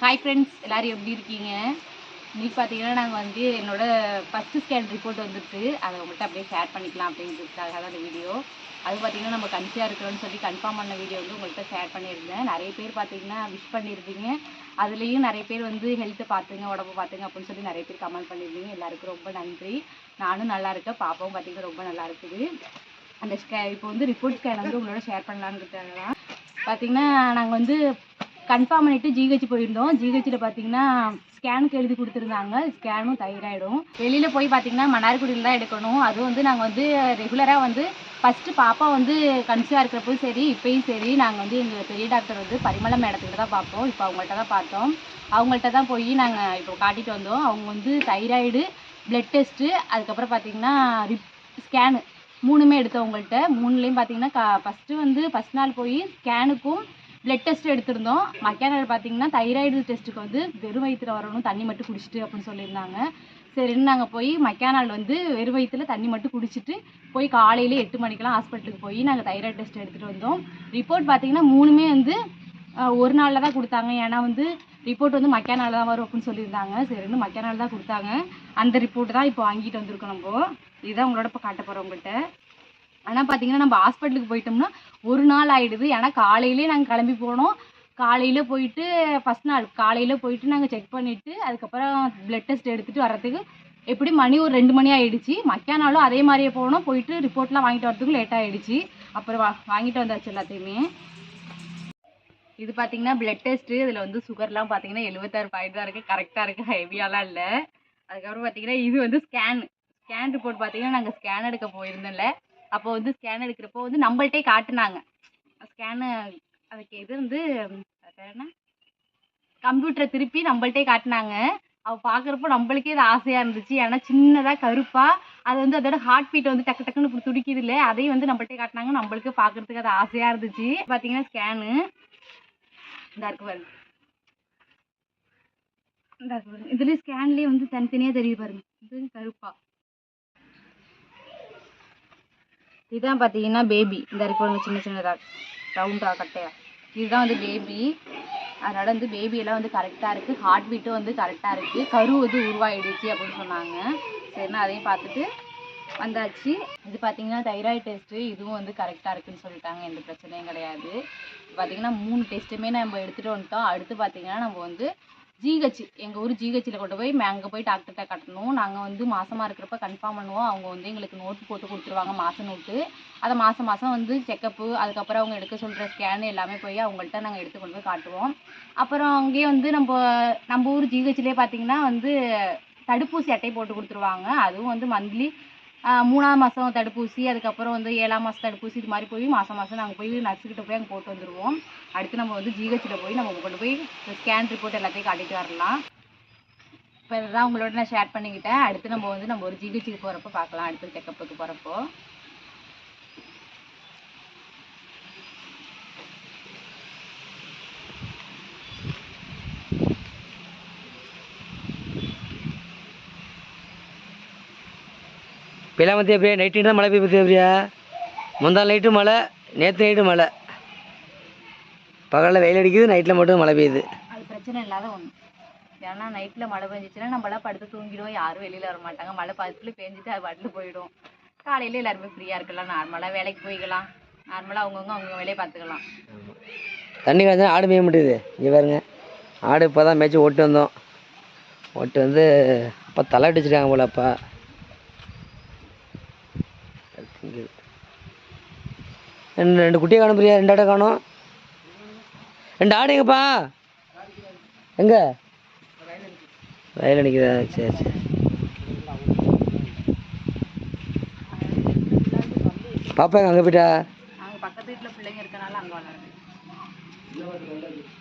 Hi friends எல்லோரும் எப்படி இருக்கீங்க? இன்னைக்கு பார்த்தீங்கன்னா நாங்கள் வந்து என்னோட ஃபஸ்ட்டு ஸ்கேன் ரிப்போர்ட் வந்துருச்சு. அதை உங்கள்கிட்ட அப்படியே ஷேர் பண்ணிக்கலாம் அப்படின்றதுக்காக தான் அந்த வீடியோ அது பார்த்தீங்கன்னா நம்ம கன்சியாக இருக்கிறோன்னு சொல்லி கன்ஃபார்ம் பண்ண வீடியோ வந்து உங்கள்கிட்ட ஷேர் பண்ணியிருந்தேன். நிறைய பேர் பார்த்தீங்கன்னா விஷ் பண்ணியிருந்தீங்க. அதுலேயும் நிறைய பேர் வந்து ஹெல்த்தை பார்த்துங்க உடம்பு பார்த்துங்க அப்படின்னு சொல்லி நிறைய பேர் கமெண்ட் பண்ணியிருந்தீங்க. எல்லாருக்கும் ரொம்ப நன்றி. நானும் நல்லா இருக்கேன். பாப்பாவும் பார்த்தீங்கன்னா ரொம்ப நல்லா இருக்குது. அந்த ஸ்கே இப்போ வந்து ரிப்போர்ட் ஸ்கேன் வந்து உங்களோட ஷேர் பண்ணலான்றதுக்காக தான். பார்த்தீங்கன்னா நாங்கள் வந்து கன்ஃபார்ம் பண்ணிட்டு ஜிஹெச் போயிருந்தோம். ஜிஹெச்சில் பார்த்தீங்கன்னா ஸ்கேனுக்கு எழுதி கொடுத்துருந்தாங்க. ஸ்கேனும் தைராய்டும் வெளியில் போய் பார்த்தீங்கன்னா மன்னார்குடியில் தான் எடுக்கணும். அதுவும் வந்து நாங்கள் வந்து ரெகுலராக வந்து ஃபஸ்ட்டு பாப்பா வந்து கன்சிவாக இருக்கிறப்போ சரி இப்பயும் சரி நாங்கள் வந்து எங்கள் பெரிய டாக்டர் வந்து பரிமள மேடத்துக்கிட்ட தான் பார்ப்போம் இப்போ அவங்கள்ட்ட தான் பார்த்தோம். அவங்கள்ட்ட தான் போய் நாங்கள் இப்போ காட்டிட்டு வந்தோம். அவங்க வந்து தைராய்டு பிளட் டெஸ்ட்டு அதுக்கப்புறம் பார்த்தீங்கன்னா ரிப் ஸ்கேனு மூணுமே எடுத்தவங்கள்ட்ட. மூணுலேயும் பார்த்தீங்கன்னா க ஃபஸ்ட்டு வந்து ஃபஸ்ட் நாள் போய் ஸ்கேனுக்கும் பிளட் டெஸ்ட் எடுத்திருந்தோம். மக்கானர் நாள் பார்த்தீங்கன்னா தைராய்டு டெஸ்ட்டுக்கு வந்து வெறும் வயிற்றுல வரணும் தண்ணி மட்டும் குடிச்சிட்டு அப்படின்னு சொல்லியிருந்தாங்க. சரின்னு நாங்கள் போய் மக்கானால் நாள் வந்து வெறும் வயிற்றுல தண்ணி மட்டும் குடிச்சிட்டு போய் காலையில் எட்டு மணிக்கெல்லாம் ஹாஸ்பிட்டலுக்கு போய் நாங்கள் தைராய்டு டெஸ்ட் எடுத்துகிட்டு வந்தோம். ரிப்போர்ட் பார்த்தீங்கன்னா மூணுமே வந்து ஒரு நாளில் தான் கொடுத்தாங்க. ஏன்னா வந்து ரிப்போர்ட் வந்து மக்கா நாள் தான் வரும் அப்படின்னு சொல்லியிருந்தாங்க. சரின்னு மக்கா நாள் தான் கொடுத்தாங்க. அந்த ரிப்போர்ட் தான் இப்போ வாங்கிட்டு வந்திருக்கோம் நம்ம. இதுதான் உங்களோட இப்போ காட்ட போகிறோம் உங்கள்கிட்ட ஆனால் பார்த்தீங்கன்னா நம்ம ஹாஸ்பிட்டலுக்கு போயிட்டோம்னா ஒரு நாள் ஆயிடுது. ஏன்னா காலையிலே நாங்கள் கிளம்பி போனோம். காலையில் போயிட்டு ஃபஸ்ட் நாள் காலையில் போயிட்டு நாங்கள் செக் பண்ணிவிட்டு அதுக்கப்புறம் பிளட் டெஸ்ட் எடுத்துகிட்டு வர்றதுக்கு எப்படி மணி ஒரு ரெண்டு மணி ஆகிடுச்சு மக்கா நாளும் அதே மாதிரியே போனோம். போயிட்டு ரிப்போர்ட்லாம் வாங்கிட்டு வரதுக்கு லேட் ஆகிடுச்சு அப்புறம் வா வாங்கிட்டு வந்தாச்சு எல்லாத்தையுமே. இது பார்த்தீங்கன்னா பிளட் டெஸ்ட்டு இதில் வந்து சுகர்லாம் பார்த்தீங்கன்னா எழுபத்தாறு பாயிண்ட் தான் இருக்குது கரெக்டாக இருக்குது ஹெவியாலாம் இல்லை. அதுக்கப்புறம் பார்த்தீங்கன்னா இது வந்து ஸ்கேன் ஸ்கேன் ரிப்போர்ட் பார்த்தீங்கன்னா நாங்கள் ஸ்கேன் எடுக்க போயிருந்தோம்ல. அப்போ வந்து ஸ்கேன் எடுக்கிறப்போ வந்து நம்மள்ட்டே காட்டினாங்க. ஸ்கேனு அதுக்கு இது வந்து என்ன? கம்ப்யூட்டரை திருப்பி நம்மள்ட்டே காட்டினாங்க. அவள் பார்க்குறப்போ நம்மளுக்கே இது ஆசையாக இருந்துச்சு. ஏன்னா சின்னதாக கருப்பாக அது வந்து அதோட ஹார்ட் பீட் வந்து டக்கு டக்குன்னு இப்படி துடிக்குது இல்லை அதையும் வந்து நம்மள்ட்டே காட்டினாங்க. நம்மளுக்கு பார்க்குறதுக்கு அது ஆசையாக இருந்துச்சு. பார்த்தீங்கன்னா ஸ்கேனு இந்த இருக்கு பாருங்க. இந்த இதுலேயும் ஸ்கேன்லேயே வந்து தனித்தனியாக தெரியுது பாருங்க. இது கருப்பா. இதுதான் பார்த்தீங்கன்னா பேபி இந்த இருக்கு பாருங்க சின்ன சின்னதாக ரவுண்டாக கட்டையா. இதுதான் வந்து பேபி அதனால் வந்து பேபியெல்லாம் வந்து கரெக்டாக இருக்குது ஹார்ட் பீட்டும் வந்து கரெக்டாக இருக்குது கரு வந்து உருவாயிடுச்சு அப்படின்னு சொன்னாங்க. சரின்னா அதையும் பார்த்துட்டு வந்தாச்சு. இது பார்த்தீங்கன்னா தைராய்டு டெஸ்ட்டு இதுவும் வந்து கரெக்டாக இருக்குன்னு சொல்லிட்டாங்க. எந்த பிரச்சனையும் கிடையாது. பார்த்தீங்கன்னா மூணு டெஸ்ட்டுமே நம்ம எடுத்துகிட்டு வந்துட்டோம் அடுத்து பார்த்தீங்கன்னா நம்ம வந்து ஜிஹெச் எங்கள் ஊர் ஜிஹெச்சில் கொண்டு போய் அங்கே போய் டாக்டர்கிட்ட கட்டணும். நாங்கள் வந்து மாசமாக இருக்கிறப்ப கன்ஃபார்ம் பண்ணுவோம். அவங்க வந்து எங்களுக்கு நோட்டு போட்டு கொடுத்துருவாங்க மாத நோட்டு அதை மாதம் மாதம் வந்து செக்கப்பு அதுக்கப்புறம் அவங்க எடுக்க சொல்கிற ஸ்கேனு எல்லாமே போய் அவங்கள்ட்ட நாங்கள் எடுத்து கொண்டு போய் காட்டுவோம். அப்புறம் அங்கேயே வந்து நம்ம நம்ம ஊர் ஜிஹெச்லேயே பார்த்தீங்கன்னா வந்து தடுப்பூசி அட்டை போட்டு கொடுத்துருவாங்க. அதுவும் வந்து மந்த்லி மூணாவது மாதம் தடுப்பூசி அதுக்கப்புறம் வந்து ஏழாம் மாதம் தடுப்பூசி இது மாதிரி போய் மாதம் மாதம் நாங்கள் போய் நர்ஸுக்கிட்ட போய் அங்கே போட்டு வந்துடுவோம் அடுத்து நம்ம வந்து ஜிஹெச்சில் போய் நம்ம கொண்டு போய் ஸ்கேன் ரிப்போர்ட் எல்லாத்தையும் காட்டிட்டு வரலாம். இப்போ இதுதான் உங்களோட நான் ஷேர் பண்ணிக்கிட்டேன். அடுத்து நம்ம வந்து நம்ம ஒரு ஜிஹெச்சுக்கு போகிறப்போ பார்க்கலாம். அடுத்து செக்கப்புக்கு போகிறப்போ இப்போலாம் வந்து எப்படியா? நைட்டு தான் மழை பெய்யுது எப்படியா? முந்தாள் நைட்டு மழை நேற்று நைட்டு மழை. பகலில் வெயில் அடிக்குது நைட்டில் மட்டும் மழை பெய்யுது. அது பிரச்சனை இல்லாத ஒன்று ஏன்னா நைட்டில் மழை பெஞ்சிச்சுன்னா நம்மளாம் படுத்து தூங்கிடுவோம். யாரும் வெளியில் வர மாட்டாங்க. மழை பக்கத்தில் பெஞ்சிட்டு அது பாட்டில் போயிடும். காலையில் எல்லாருமே ஃப்ரீயாக இருக்கலாம். நார்மலாக வேலைக்கு போய்க்கலாம். நார்மலாக அவங்கவுங்க அவங்க வேலையை பார்த்துக்கலாம். தண்ணி காய்ச்சா ஆடு மேய முடியுது இங்கே பாருங்க. ஆடு இப்போ தான் மேய்ச்சி ஓட்டு வந்தோம். ஓட்டு வந்து அப்போ தலை அடிச்சிருக்காங்க போல அப்பா. ரெண்டு ரெண்டு குட்டியை காணும் பிரியா ரெண்டு ஆடை காணும். ரெண்டு ஆடு எங்கப்பா? எங்க? வயல் அடிக்குதா? சரி சரி. பாப்பா எங்க அங்கே போயிட்டா? பக்கத்து வீட்டில் பிள்ளைங்க இருக்கனால அங்கே விளாடுறோம்